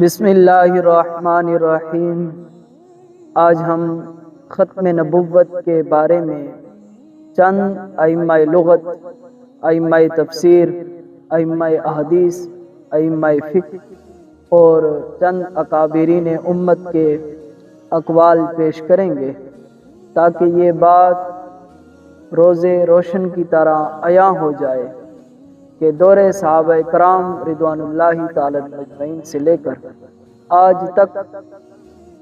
بسم اللہ الرحمن الرحیم۔ آج ہم ختم نبوت کے بارے میں چند ائمہ لغت، ائمہ تفسیر، ائمہ احادیث، ائمہ فکر اور چند اکابرین امت کے اقوال پیش کریں گے تاکہ یہ بات روزے روشن کی طرح عیاں ہو جائے۔ کہ دور صحابہ کرام رضوان اللہ تعالی مجمعین سے لے کر آج تک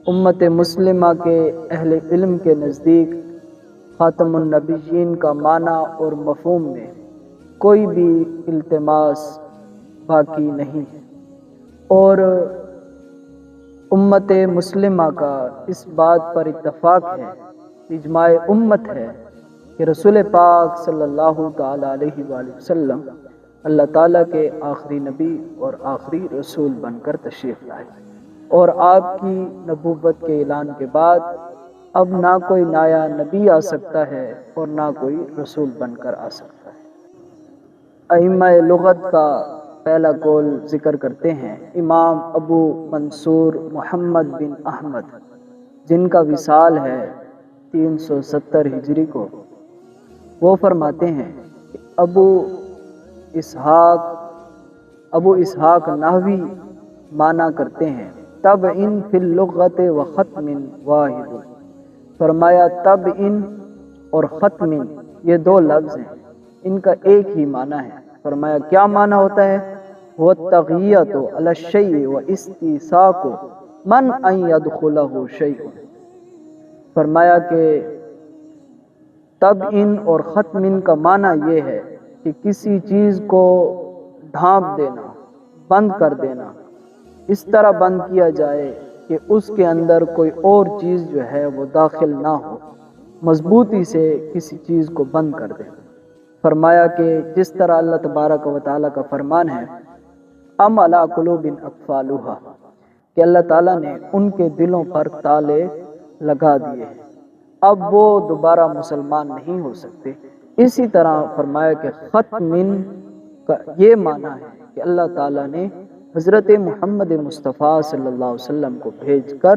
امت مسلمہ کے اہل علم کے نزدیک خاتم النبیین کا معنی اور مفہوم میں کوئی بھی التماس باقی نہیں۔ ہے اور امت مسلمہ کا اس بات پر اتفاق ہے، اجماع امت ہے کہ رسول پاک صلی اللہ تعالیٰ علیہ وآلہ وسلم اللہ تعالیٰ کے آخری نبی اور آخری رسول بن کر تشریف لائے۔ اور آپ کی نبوت کے اعلان کے بعد اب نہ کوئی نایا نبی آ سکتا ہے اور نہ کوئی رسول بن کر آ سکتا ہے۔ ائمہ لغت کا پہلا قول ذکر کرتے ہیں امام ابو منصور محمد بن احمد، جن کا وصال ہے تین سو ستر ہجری کو۔ وہ فرماتے ہیں کہ ابو اسحاق، ابو اسحاق نحوی مانا کرتے ہیں تب ان فی اللغت و ختم واحد۔ فرمایا تب ان اور ختم، یہ دو لفظ ہیں، ان کا ایک ہی معنی ہے۔ فرمایا، کیا معنی ہوتا ہے؟ وہ تغیت و الشی و استیساق، من ان یدخلہ شیء۔ فرمایا کہ تب ان اور ختم ان کا معنی یہ ہے کہ کسی چیز کو ڈھانپ دینا، بند کر دینا۔ اس طرح بند کیا جائے کہ اس کے اندر کوئی اور چیز جو ہے وہ داخل نہ ہو۔ مضبوطی سے کسی چیز کو بند کر دے۔ فرمایا کہ جس طرح اللہ تبارک و تعالیٰ کا فرمان ہے، ام علا قلوب اقفالوہا کہ اللہ تعالیٰ نے ان کے دلوں پر تالے لگا دیے اب وہ دوبارہ مسلمان نہیں ہو سکتے۔ اسی طرح فرمایا کہ ختم کا یہ معنی ہے کہ اللہ تعالیٰ نے حضرت محمد مصطفیٰ صلی اللہ علیہ وسلم کو بھیج کر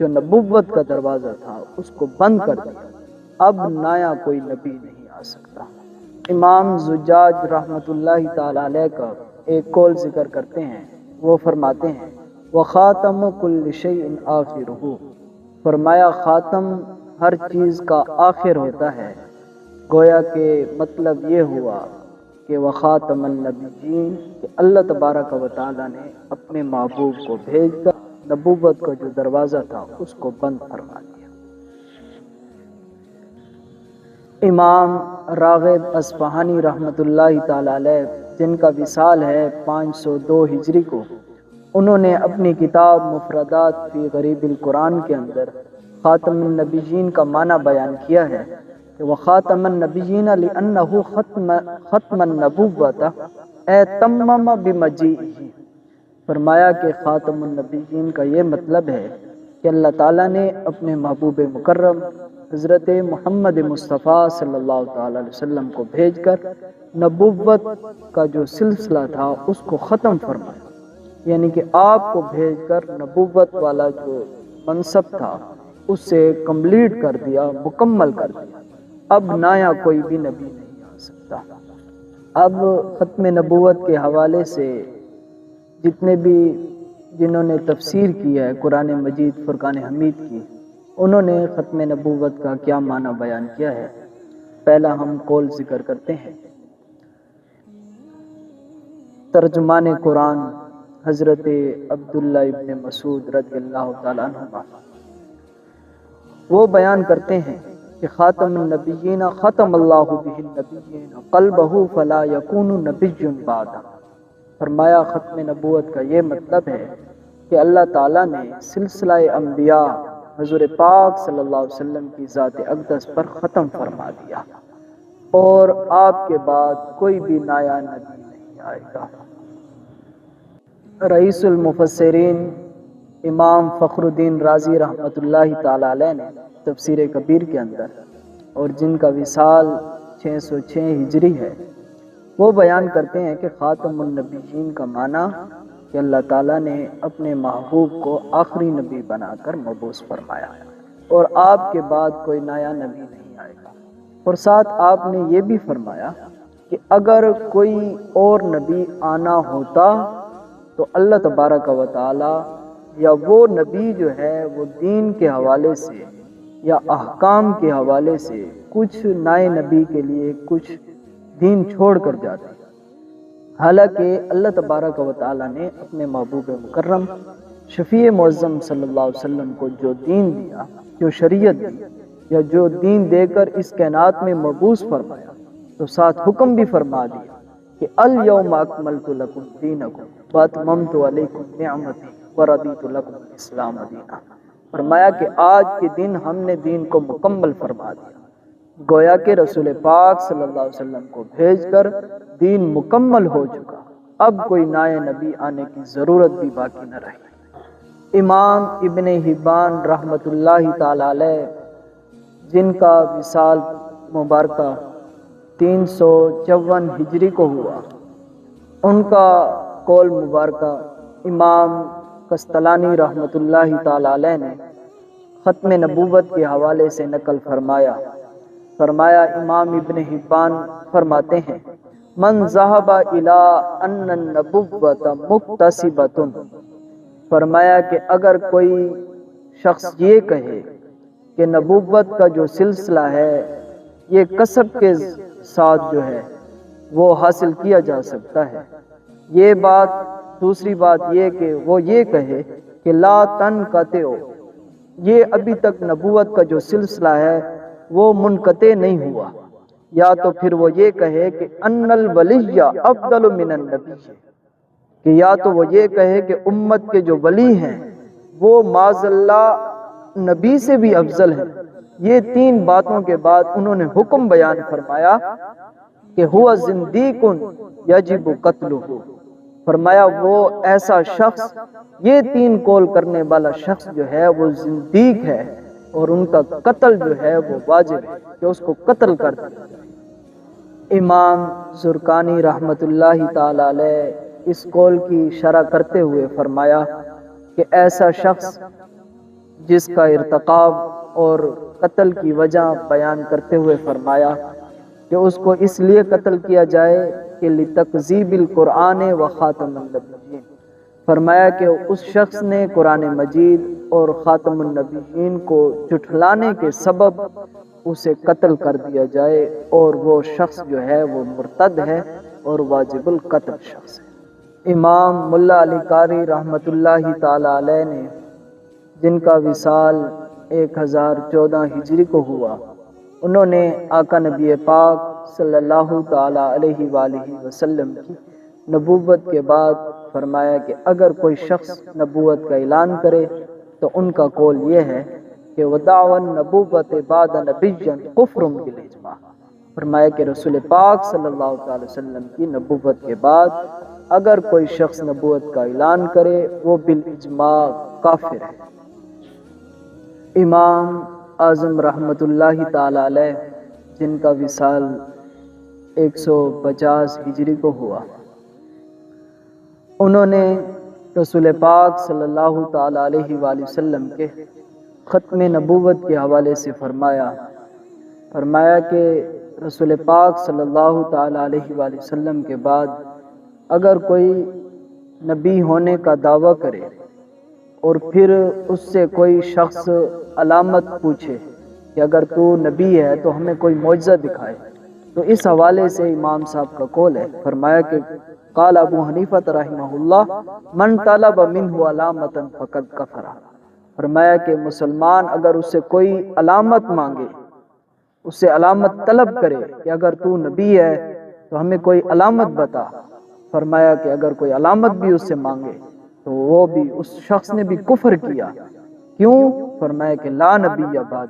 جو نبوت کا دروازہ تھا اس کو بند کر دیا۔ اب نایا کوئی نبی نہیں آ سکتا۔ امام زجاج رحمۃ اللہ تعالی علیہ کا ایک کول ذکر کرتے ہیں۔ وہ فرماتے ہیں وہ خاتم کل شعین آخر فرمایا، خاتم ہر چیز کا آخر ہوتا ہے۔ گویا کہ مطلب یہ ہوا کہ وہ النبیین کہ اللہ تبارک و تعالیٰ نے اپنے محبوب کو بھیج کر نبوت کا جو دروازہ تھا اس کو بند فرما دیا۔ امام راغب اسفہانی رحمۃ اللہ تعالی علیہ، جن کا وصال ہے پانچ سو دو ہجری کو، انہوں نے اپنی کتاب مفردات فی غریب القرآن کے اندر خاتم النبیین کا معنی بیان کیا ہے۔ کہ وہ خاتم النبیین لأنه ختم ختم النبوت، اے تمم بمجیئه فرمایا کہ خاتم النبیین کا یہ مطلب ہے کہ اللہ تعالیٰ نے اپنے محبوب مکرم حضرت محمد مصطفیٰ صلی اللہ تعالی علیہ وسلم کو بھیج کر نبوت کا جو سلسلہ تھا اس کو ختم فرمایا۔ یعنی کہ آپ کو بھیج کر نبوت والا جو منصب تھا، اس سے کمپلیٹ کر دیا، مکمل کر دیا۔ اب نایا کوئی بھی نبی نہیں آ سکتا۔ اب ختم نبوت کے حوالے سے جتنے بھی جنہوں نے تفسیر کی ہے، قرآن مجید، فرقان حمید کی، انہوں نے ختم نبوت کا کیا معنی بیان کیا ہے؟ پہلا ہم کول ذکر کرتے ہیں۔ ترجمان قرآن حضرت عبداللہ ابن مسعود رضی اللہ تعالیٰ عنہ وہ بیان کرتے ہیں کہ خاتم النبیین ختم اللہ به النبیین قلبہ فلا یکون نبی بعد۔ فرمایا ختم نبوت کا یہ مطلب ہے کہ اللہ تعالیٰ نے سلسلہ انبیاء حضور پاک صلی اللہ علیہ وسلم کی ذات اقدس پر ختم فرما دیا اور آپ کے بعد کوئی بھی نایا نبی نہیں آئے گا۔ رئیس المفسرین امام فخر الدین رازی رحمۃ اللہ تعالی علیہ نے تفسیر کبیر کے اندر اور جن کا وصال چھ سو چھ ہجری ہے، وہ بیان کرتے ہیں کہ خاتم النبیین کا معنی کہ اللہ تعالیٰ نے اپنے محبوب کو آخری نبی بنا کر مبوس فرمایا اور آپ کے بعد کوئی نیا نبی نہیں آئے گا۔ اور ساتھ آپ نے یہ بھی فرمایا کہ اگر کوئی اور نبی آنا ہوتا تو اللہ تبارک و تعالی یا وہ نبی جو ہے وہ دین کے حوالے سے یا احکام کے حوالے سے کچھ نئے نبی کے لیے کچھ دین چھوڑ کر جاتے حالانکہ اللہ تبارک و تعالیٰ نے اپنے محبوب مکرم شفیع معظم صلی اللہ علیہ وسلم کو جو دین دیا، جو شریعت دی، یا جو دین دے کر اس کائنات میں مبوس فرمایا، تو ساتھ حکم بھی فرما دیا کہ الیوم اکملت لکم دینکم، واتممت علیکم نعمتی وردیت لکم اسلام دینہ۔ فرمایا کہ آج کے دن ہم نے دین کو مکمل فرما دیا۔ گویا کہ رسول پاک صلی اللہ علیہ وسلم کو بھیج کر دین مکمل ہو چکا۔ اب کوئی نئے نبی آنے کی ضرورت بھی باقی نہ رہی۔ امام ابن حبان رحمۃ اللہ تعالی علیہ، جن کا وصال مبارکہ تین سو چون ہجری کو ہوا، ان کا قول مبارکہ امام کستلانی رحمۃ اللہ تعالی علیہ نے ختم نبوت کے حوالے سے نقل فرمایا۔ فرمایا، امام ابن حبان فرماتے ہیں، من ذہب الى ان النبوت مکتسبت فرمایا کہ اگر کوئی شخص یہ کہے کہ نبوت کا جو سلسلہ ہے، یہ کسب کے ساتھ جو ہے، وہ حاصل کیا جا سکتا ہے۔ یہ بات، دوسری بات یہ کہ وہ یہ کہے کہ لا تن کتے یہ ابھی تک نبوت کا جو سلسلہ ہے، وہ منقطع نہیں ہوا۔ یا تو پھر وہ یہ کہے کہ ان الولی افضل من النبی۔ کہ یا تو وہ یہ کہے کہ امت کے جو ولی ہیں، وہ معذ اللہ نبی سے بھی افضل ہے یہ تین باتوں کے بعد انہوں نے حکم بیان فرمایا کہ ہوا زندیق یجب قتل ہو فرمایا، وہ ایسا شخص، یہ تین کول کرنے والا شخص جو ہے، وہ زندیق ہے اور ان کا قتل جو ہے، وہ واجب ہے کہ اس کو قتل کر دیا امام زرکانی رحمت اللہ تعالی علیہ اس قول کی شرح کرتے ہوئے فرمایا کہ ایسا شخص جس کا ارتقاب اور قتل کی وجہ بیان کرتے ہوئے فرمایا کہ اس کو اس لیے قتل کیا جائے کہ لتقزیب القرآن و خاتم النبیین۔ فرمایا کہ اس شخص نے قرآن مجید اور خاتم النبیین کو جٹھلانے کے سبب اسے قتل کر دیا جائے اور وہ شخص جو ہے وہ مرتد ہے اور واجب القتل شخص ہے۔ امام ملا علی قاری رحمۃ اللہ تعالی علیہ نے جن کا وصال ایک ہزار چودہ ہجری کو ہوا، انہوں نے آقا نبی پاک صلی اللہ تعالی علیہ وآلہ وسلم کی نبوت کے بعد فرمایا کہ اگر کوئی شخص نبوت کا اعلان کرے تو ان کا قول یہ ہے کہ وداون نبوت بعد نبی کفر بالاجماع فرمایا کہ رسول پاک صلی اللہ علیہ وسلم کی نبوت کے بعد اگر کوئی شخص نبوت کا اعلان کرے وہ بالاجماع کافر ہے۔ امام اعظم رحمۃ اللہ تعالی علیہ جن کا وصال ایک سو پچاس ہجری کو ہوا۔ انہوں نے رسول پاک صلی اللہ تعالی علیہ وآلہ وسلم کے ختم نبوت کے حوالے سے فرمایا۔ فرمایا کہ رسول پاک صلی اللہ تعالی علیہ وآلہ وسلم کے بعد اگر کوئی نبی ہونے کا دعویٰ کرے اور پھر اس سے کوئی شخص علامت پوچھے کہ اگر تو نبی ہے تو ہمیں کوئی معجزہ دکھائے۔ تو اس حوالے سے امام صاحب کا قول ہے، فرمایا کہ قال ابو حنیفت رحمہ اللہ، من طلب منہ علامتا فقد کفرہ. فرمایا کہ مسلمان اگر اس سے کوئی علامت مانگے اس سے علامت طلب کرے کہ اگر تو نبی ہے تو ہمیں کوئی علامت بتا۔ فرمایا کہ اگر کوئی علامت بھی اس سے مانگے تو وہ بھی اس شخص نے بھی کفر کیا۔ کیوں؟ فرمایا کہ لا نبی بعد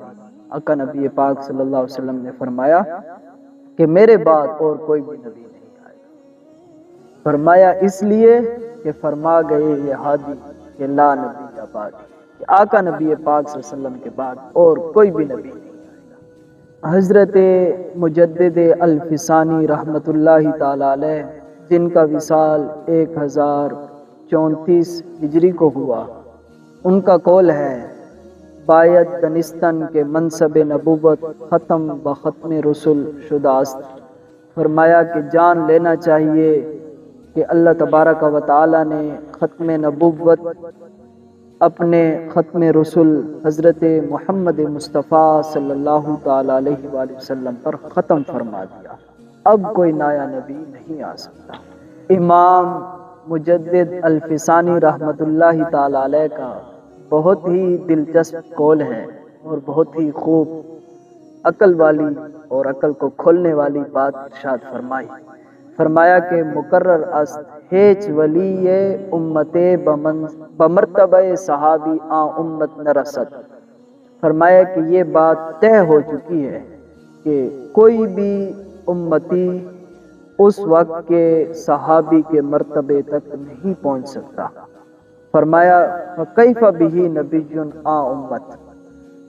اکا نبی پاک صلی اللہ علیہ وسلم نے فرمایا کہ میرے بعد اور کوئی بھی نبی فرمایا، اس لیے کہ فرما گئے یہ حادی کہ لا نبی آباد کہ آقا نبی پاک صلی اللہ علیہ وسلم کے بعد اور کوئی بھی نبی نہیں حضرت مجدد الفسانی رحمت اللہ تعالی علیہ، جن کا وصال ایک ہزار چونتیس ہجری کو ہوا، ان کا قول ہے باید دنستن کے منصب نبوت ختم و ختم رسول شداست فرمایا کہ جان لینا چاہیے کہ اللہ تبارک و تعالی نے ختم نبوت اپنے ختم رسول حضرت محمد مصطفیٰ صلی اللہ تعالی علیہ وآلہ وسلم پر ختم فرما دیا۔ اب کوئی نیا نبی نہیں آ سکتا۔ امام مجدد الفسانی رحمۃ اللہ تعالی علیہ کا بہت ہی دلچسپ قول ہے اور بہت ہی خوب عقل والی اور عقل کو کھولنے والی بات ارشاد فرمائی۔ فرمایا کہ مقرر است ہیچ ولی امت بمرتبہ صحابی آ امت نرست فرمایا کہ یہ بات طے ہو چکی ہے کہ کوئی بھی امتی اس وقت کے صحابی کے مرتبے تک نہیں پہنچ سکتا۔ فرمایا کیف بھی نبی آ امت؟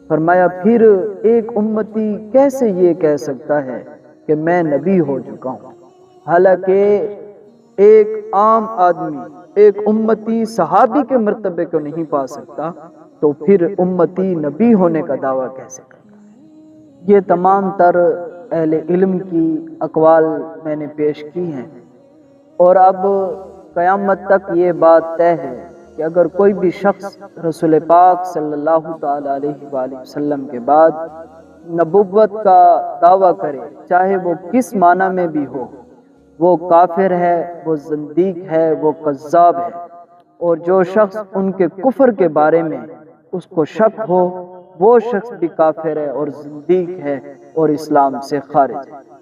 فرمایا، پھر ایک امتی کیسے یہ کہہ سکتا ہے کہ میں نبی ہو چکا ہوں؟ حالانکہ ایک عام آدمی، ایک امتی صحابی کے مرتبے کو نہیں پا سکتا، تو پھر امتی نبی ہونے کا دعویٰ کیسے کرتا ہے؟ یہ تمام تر اہل علم کی اقوال میں نے پیش کی ہیں۔ اور اب قیامت تک یہ بات طے ہے کہ اگر کوئی بھی شخص رسول پاک صلی اللہ تعالی علیہ وآلہ وسلم کے بعد نبوت کا دعویٰ کرے، چاہے وہ کس معنی میں بھی ہو، وہ کافر ہے، وہ زندیق ہے، وہ قذاب ہے، اور جو شخص ان کے کفر کے بارے میں اس کو شک ہو، وہ شخص بھی کافر ہے اور زندیق ہے اور اسلام سے خارج ہے۔